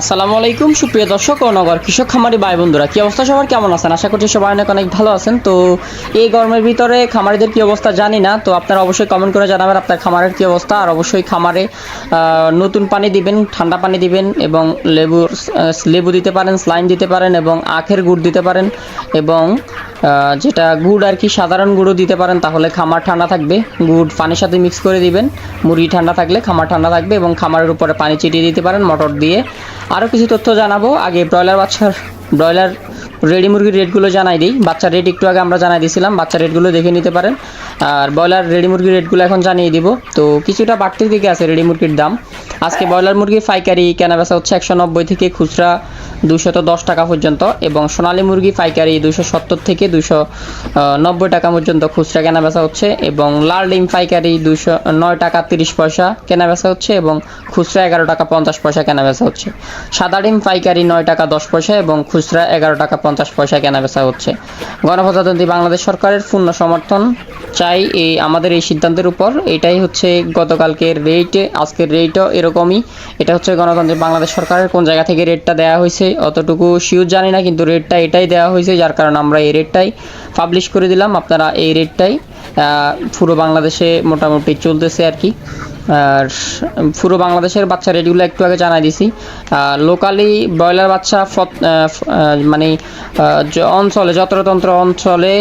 আসসালামু আলাইকুম, সুপ্রিয় দর্শক ও নগর কৃষক খামারি ভাই বন্ধুরা, কি অবস্থা? সবার কেমন আছেন? আশা করছি সবাই অনেক অনেক ভালো আছেন। তো এই গরমের ভিতরে খামারিদের কি অবস্থা জানি না, তো আপনারা অবশ্যই কমেন্ট করে জানাবেন আপনার খামারের কি অবস্থা, আর অবশ্যই খামারে নতুন পানি দিবেন, ঠান্ডা পানি দিবেন এবং লেবু লেবু দিতে পারেন স্লাইম দিতে পারেন এবং আখের গুড় দিতে পারেন। এবং যেটা গুড় আর কি সাধারণ গুঁড়ো দিতে পারেন, তাহলে খামার ঠান্ডা থাকবে। গুড় পানির সাথে মিক্স করে দিবেন। মুরগি ঠান্ডা থাকলে খামার ঠান্ডা থাকবে এবং খামারের উপরে পানি ছিটিয়ে দিতে পারেন মোটর দিয়ে। আরও কিছু তথ্য জানাব। আগে ব্রয়লার বাচ্চার, ব্রয়লার রেডি মুরগির রেটগুলো জানাই দিই। বাচ্চার রেট একটু আগে আমরা জানাই দিয়েছিলাম বাচ্চার রেটগুলো দেখে নিতে পারেন। আর ব্রয়লার রেডি মুরগির রেটগুলো এখন জানিয়ে দিব। তো কিছুটা বাড়তির দিকে আছে রেডি মুরগির দাম। আজকে ব্রয়লার মুরগির পাইকারি কেনা বেচা হচ্ছে একশো নব্বই থেকে খুচরা দুশত দশ টাকা পর্যন্ত এবং সোনালী মুরগি পাইকারি দুশো সত্তর থেকে দুশো টাকা পর্যন্ত খুচরা কেনা বেচা হচ্ছে এবং লাল ডিম পাইকারি দুশো নয় টাকা তিরিশ পয়সা কেনা বেচা হচ্ছে এবং খুচরা এগারো টাকা পঞ্চাশ পয়সা কেনা বেচা হচ্ছে। সাদা ডিম পাইকারি নয় টাকা দশ পয়সা এবং খুচরা এগারো টাকা পঞ্চাশ পয়সা কেনা বেচা হচ্ছে। গণপ্রজাতন্ত্রী বাংলাদেশ সরকারের পূর্ণ সমর্থন চাই এই আমাদের এই সিদ্ধান্তের উপর। এটাই হচ্ছে গতকালকের রেটে আজকের রেটও এরকমই এটা হচ্ছে গণতন্ত্রের বাংলাদেশ সরকারের কোন জায়গা থেকে রেটটা দেওয়া হয়েছে, অতটুকু শিওর জানি না, কিন্তু রেটটা এটাই দেওয়া হয়েছে, যার কারণে আমরা এই রেটটাই পাবলিশ করে দিলাম। আপনারা এই রেটটাই পুরো বাংলাদেশে মোটামুটি চলতেছে আর কি। আর পুরো বাংলাদেশের বাচ্চা রেটগুলো একটু আগে জানাই দিছি। লোকালি ব্রয়লার বাচ্চা মানে অঞ্চলে, যত্রতন্ত্র অঞ্চলে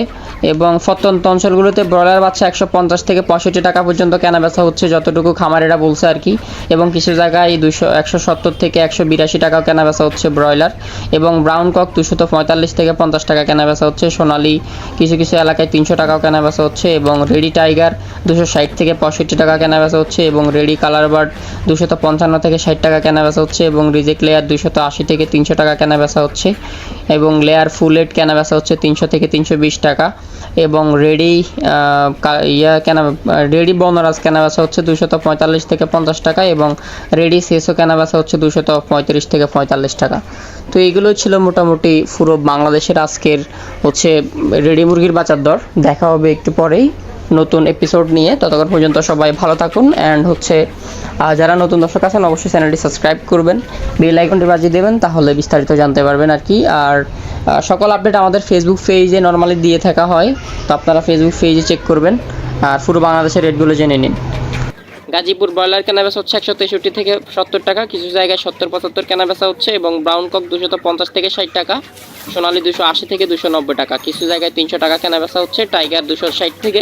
এবং প্রত্যন্ত অঞ্চলগুলোতে ব্রয়লার বাচ্চা একশো পঞ্চাশ থেকে পঁয়ষট্টি টাকা পর্যন্ত কেনা বেচা হচ্ছে যতটুকু খামারেরা বলছে আর কি। এবং কিছু জায়গায় দুশো একশো সত্তর থেকে একশো বিরাশি টাকাও কেনা বেচা হচ্ছে ব্রয়লার এবং ব্রাউন কক দুশো পঁয়তাল্লিশ থেকে পঞ্চাশ টাকা কেনা বেচা হচ্ছে। সোনালি কিছু কিছু এলাকায় তিনশো টাকাও কেনা বেচা হচ্ছে এবং রেডি টাইগার দুশো ষাট থেকে পঁয়ষট্টি টাকা কেনা বেচা হচ্ছে এবং রেডি কালার বার্ড দুশত পঞ্চান্ন থেকে ষাট টাকা কেনা বেচা হচ্ছে এবং রিজেক্ট লেয়ার দুশত আশি থেকে তিনশো টাকা কেনা বেচা হচ্ছে এবং লেয়ার ফুলেট কেনা বেচা হচ্ছে তিনশো থেকে তিনশো বিশ টাকা এবং রেডি ইয়া কেনা, রেডি বনরাজ কেনা বেচা হচ্ছে দুশত পঁয়তাল্লিশ থেকে পঞ্চাশ টাকা এবং রেডি সেসও কেনা বেচা হচ্ছে দুশত পঁয়ত্রিশ থেকে পঁয়তাল্লিশ টাকা। তো এইগুলো ছিল মোটামুটি পুরো বাংলাদেশের আজকের হচ্ছে রেডি মুরগির বাজার দর। দেখা হবে একটু পরেই। নতুন এপিসোড নিয়ে। ততক্ষণ পর্যন্ত সবাই ভালো থাকুন অ্যান্ড হচ্ছে যারা নতুন দর্শক আছেন, অবশ্যই চ্যানেলটি সাবস্ক্রাইব করবেন। বেল আইকনটি বাজিয়ে দেবেন, তাহলে বিস্তারিত জানতে পারবেন আর কি। আর সকল আপডেট আমাদের ফেসবুক পেজে নর্মালি দিয়ে থাকা হয়। তো আপনারা ফেসবুক পেজে চেক করবেন। আর পুরো বাংলাদেশের রেটগুলো জেনে নিন। গাজীপুর ব্রয়লার কেনা বেচা হচ্ছে একশো তেষট্টি থেকে সত্তর টাকা। কিছু জায়গায় সত্তর পঁচাত্তর কেনা বেচা হচ্ছে এবং ব্রাউন কক দুশো পঞ্চাশ থেকে ষাট টাকা, সোনালি দুশো আশি থেকে দুশো নব্বই টাকা। কিছু জায়গায় তিনশো টাকা কেনা বেচা হচ্ছে টাইগার দুশো ষাট থেকে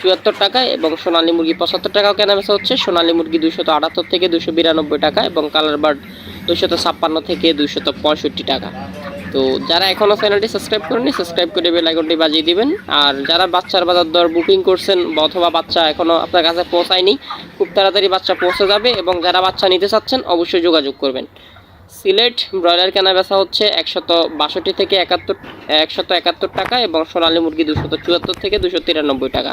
চুয়াত্তর টাকা এবং সোনালী মুরগি পঁচাত্তর টাকাও কেনা বেচা হচ্ছে। সোনালী মুরগি দুশত আটাত্তর থেকে দুশো বিরানব্বই টাকা এবং কালার বার্ড দুশত ছাপ্পান্ন থেকে দুশত পঁয়ষট্টি টাকা। তো যারা এখনও চ্যানেলটি সাবস্ক্রাইব করেনি সাবস্ক্রাইব করে বেল আইকনটি বাজিয়ে দিবেন। আর যারা বাচ্চার বাজার দর বুকিং করছেন অথবা বাচ্চা এখনও আপনার কাছে পৌঁছায়নি, খুব তাড়াতাড়ি বাচ্চা পৌঁছে যাবে এবং যারা বাচ্চা নিতে চাচ্ছেন অবশ্যই যোগাযোগ করবেন। সিলেট ব্রয়লার কেনা বেচা হচ্ছে একশত বাষট্টি থেকে একাত্তর, একশত একাত্তর টাকা এবং সোনালী মুরগি দুশত চুয়াত্তর থেকে দুশো তিরানব্বই টাকা।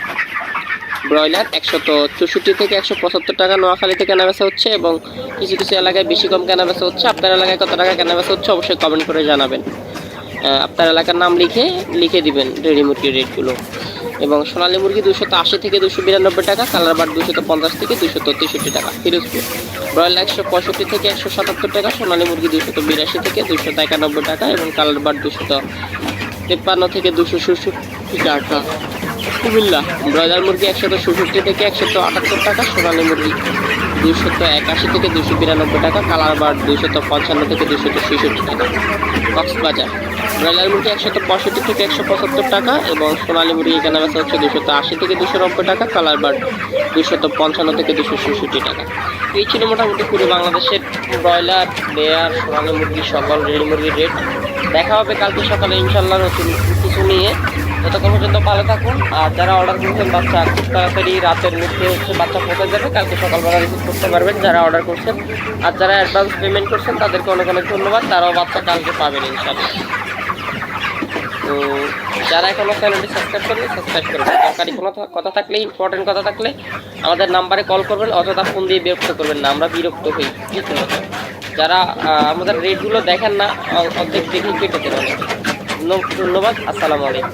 ব্রয়লার একশত চৌষট্টি থেকে একশো পঁচাত্তর টাকা নোয়াখালীতে কেনাবেচা হচ্ছে এবং কিছু কিছু এলাকায় বেশি কম কেনাবেচা হচ্ছে। আপনার এলাকায় কত টাকা কেনাবেচা হচ্ছে অবশ্যই কমেন্ট করে জানাবেন। আপনার এলাকার নাম লিখে লিখে দিবেন রেডি মুরগির রেটগুলো। এবং সোনালী মুরগি দুশত আশি থেকে দুশো বিরানব্বই টাকা, কালার বার দুশত পঞ্চাশ থেকে দুশত তেষট্টি টাকা, ফিরোজপুর। ব্রয়লার একশো পঁয়ষট্টি থেকে একশো সাতাত্তর টাকা, সোনালী মুরগি দুশত বিরাশি থেকে দুশত একানব্বই টাকা এবং কালার বার দুশত তেপ্পান্ন থেকে দুশো ষষট্টি টাকা। কুমিল্লা ব্রয়লার মুরগি একশত ষষট্টি থেকে একশত আটাত্তর টাকা, সোনালী মুরগি দুশত একাশি থেকে দুশো বিরানব্বই টাকা, কালার বার দুশত পঞ্চান্ন থেকে দুশত ছেষট্টি টাকা। কক্সবাজার। ব্রয়লার মুরগি একশত পঁয়ষট্টি থেকে একশো পঁচাত্তর টাকা এবং সোনালী মুরগি কেনা বেচা হচ্ছে দুশত আশি থেকে দুশো নব্বই টাকা, কালার বার দুশত পঞ্চান্ন থেকে দুশো ছেষট্টি টাকা। এই ছিল মোটামুটি পুরো বাংলাদেশের ব্রয়লার লেয়ার সোনালী মুরগি, সকল রেল মুরগির রেট। দেখা হবে কালকে সকালে ইনশাল্লাহ নতুন কিছু নিয়ে। ততক্ষণ পর্যন্ত ভালো থাকুন। আর যারা অর্ডার করছেন, বাচ্চা খুব তাড়াতাড়ি রাতের মধ্যে হচ্ছে বাচ্চা পৌঁছে যাবে। কালকে সকালবেলা রিসিভ করতে পারবেন যারা অর্ডার করছেন। আর যারা অ্যাডভান্স পেমেন্ট করছেন, তাদেরকে অনেক অনেক ধন্যবাদ। তারাও বাচ্চা কালকে পাবেন ইনশাল্লাহ তো যারা এখনও চ্যানেলটি সাবস্ক্রাইব করেন সাবস্ক্রাইব করবেন দরকারি কোনো কথা থাকলে ইম্পর্টেন্ট কথা থাকলে আমাদের নাম্বারে কল করবেন, অযথা ফোন দিয়ে বিরক্ত করবেন না। আমরা বিরক্ত হই, বুঝতে পারছেন? যারা আমাদের রেটগুলো দেখেন না অর্ধেক দেখে কেটে দেবেন। ধন্যবাদ, আসসালামু আলাইকুম।